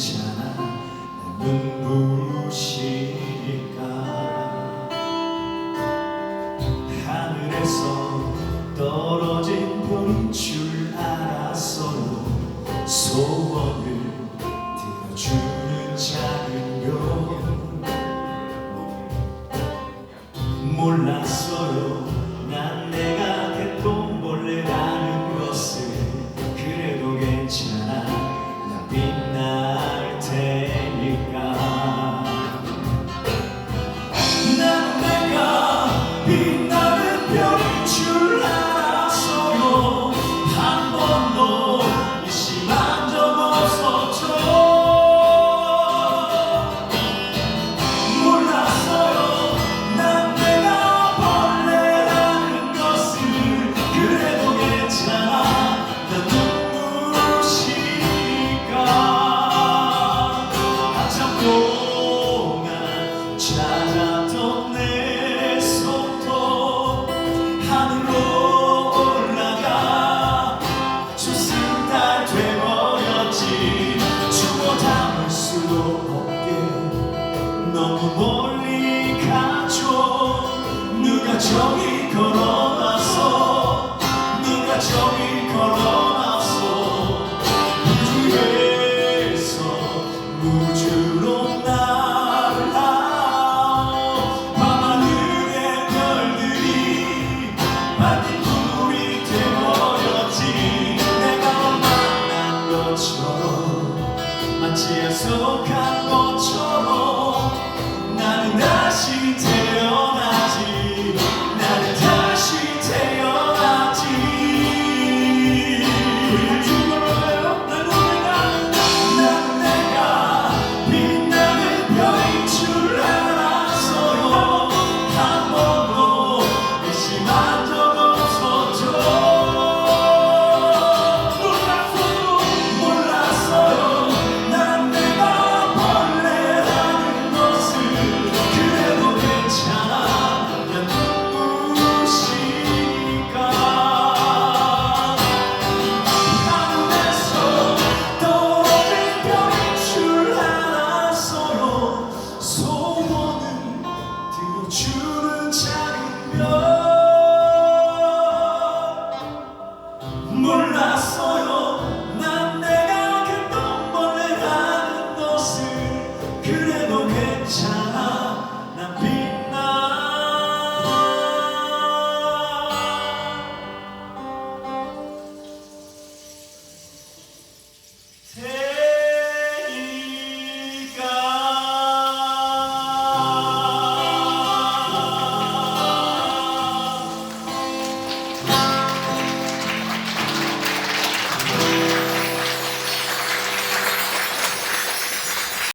괜찮아? 난 눈부실까. 하늘에서 떨어진 별인 줄 알았어요 소원을 들어주는 작은 별 몰랐어요 멀리 가죠. 누가 저기 걸어놨어? 누가 저기 걸어놨어? 우주에서 우주로 날아오 밤하늘의 별들이 밝은 불이 돼버렸지. 내가 만난 것처럼 마치 약속한 다시